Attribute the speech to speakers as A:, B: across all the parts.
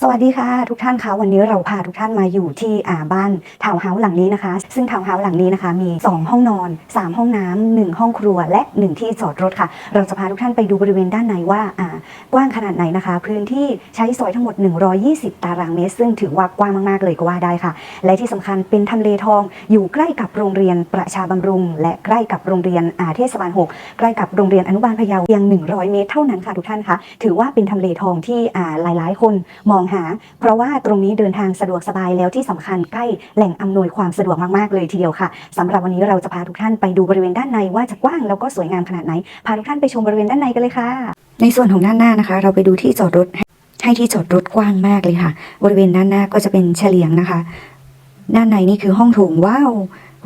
A: สวัสดีค่ะ ทุกท่านคะวันนี้เราพาทุกท่านมาอยู่ที่อ่าบ้านทาวน์เฮาส์หลังนี้นะคะ ซึ่งทาวน์เฮาส์หลังนี้นะคะ มี 2 ห้องนอน 3 ห้องน้ำหนึ่งห้องครัวและ 1 ที่จอดรถค่ะ เราจะพาทุกท่านไปดูบริเวณด้านในว่าอ่ากว้างขนาดไหนนะคะ พื้นที่ใช้สอยทั้งหมด 120 ตารางเมตร ซึ่งถือว่ากว้างมากๆเลยก็ว่าได้ค่ะ และที่สำคัญเป็นทำเลทอง อยู่ใกล้กับโรงเรียนประชาบำรุง และใกล้กับโรงเรียนอาเทศบาล 6 ใกล้กับโรงเรียนอนุบาลพะเยาเพียง 100 เมตร เท่านั้นค่ะทุกท่านคะถือว่าเป็นทำเลทองที่อ่าหลายๆ คนมองหา เพราะว่าตรงนี้เดินทางสะดวกสบายแล้วที่สำคัญใกล้แหล่งอำนวยความสะดวกมากๆเลยทีเดียวค่ะสำหรับวันนี้เราจะพาทุกท่านไปดูบริเวณด้านในว่าจะกว้างแล้วก็สวยงามขนาดไหน พาทุกท่านไปชมบริเวณด้านในกันเลยค่ะ ในส่วนของด้านหน้านะคะ เราไปดูที่จอดรถให้ให้ที่จอดรถกว้างมากเลยค่ะ บริเวณด้านหน้าก็จะเป็นเฉลียงนะคะ ด้านในนี่คือห้องโถงว้าว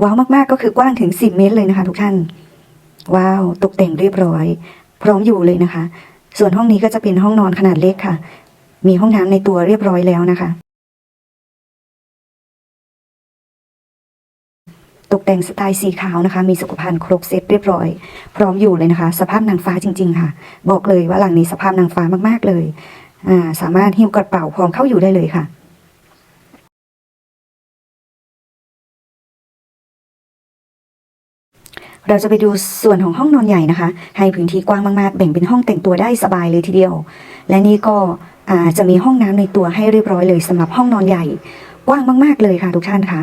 A: ว้าวมากๆก็คือกว้างถึง 10 เมตรเลยนะคะ ทุกท่าน ว้าวตกแต่งเรียบร้อย พร้อมอยู่เลยนะคะ ส่วนห้องนี้ก็จะเป็นห้องนอนขนาดเล็กค่ะ มีห้องน้ำในตัวเรียบร้อยแล้วนะคะ ตกแต่งสไตล์สีขาวนะคะ มีสุขภัณฑ์ครบเซตเรียบร้อย พร้อมอยู่เลยนะคะ สภาพนางฟ้าจริง ๆ ค่ะ บอกเลยว่าหลังนี้สภาพนางฟ้ามากๆเลยาสามารถหิ้วกระเป๋าพร้อมเข้าอยู่ได้เลยค่ะเราจะไปดูส่วนของห้องนอนใหญ่นะคะ ให้พื้นที่กว้างมากๆ แบ่งเป็นห้องแต่งตัวได้สบายเลยทีเดียว และนี่ก็ จะมีห้องน้ำในตัวให้เรียบร้อยเลยสำหรับห้องนอนใหญ่ กว้างมาก ๆ เลยค่ะทุกท่านคะ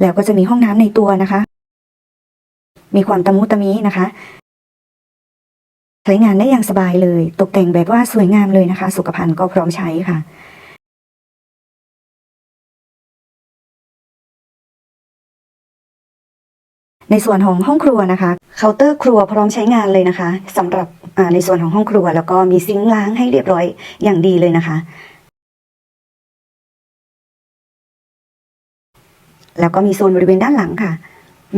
A: แล้วก็จะมีห้องน้ำในตัวนะคะ มีความตะมุตะมินะคะ ใช้งานได้อย่างสบายเลย ตกแต่งแบบว่าสวยงามเลยนะคะ สุขภัณฑ์ก็พร้อมใช้ค่ะ ในส่วนของห้องครัวนะคะเคาน์เตอร์ครัวพร้อมใช้งานเลยนะคะสำหรับในส่วนของห้องครัว แล้วก็มีซิงค์ล้างให้เรียบร้อยอย่างดีเลยนะคะ แล้วก็มีโซนบริเวณด้านหลังค่ะ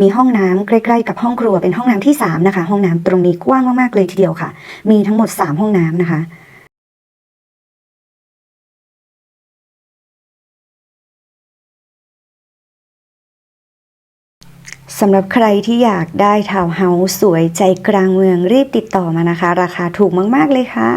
A: มีห้องน้ำใกล้ๆกับห้องครัวเป็นห้องน้ำที่สามนะคะห้องน้ำตรงนี้กว้างมากๆเลยทีเดียวค่ะ มีทั้งหมดสามห้องน้ำนะคะ สำหรับใครที่อยากได้ทาวน์เฮาส์สวยใจกลางเมืองรีบติดต่อมานะคะ ราคาถูกมาก ๆ เลยค่ะ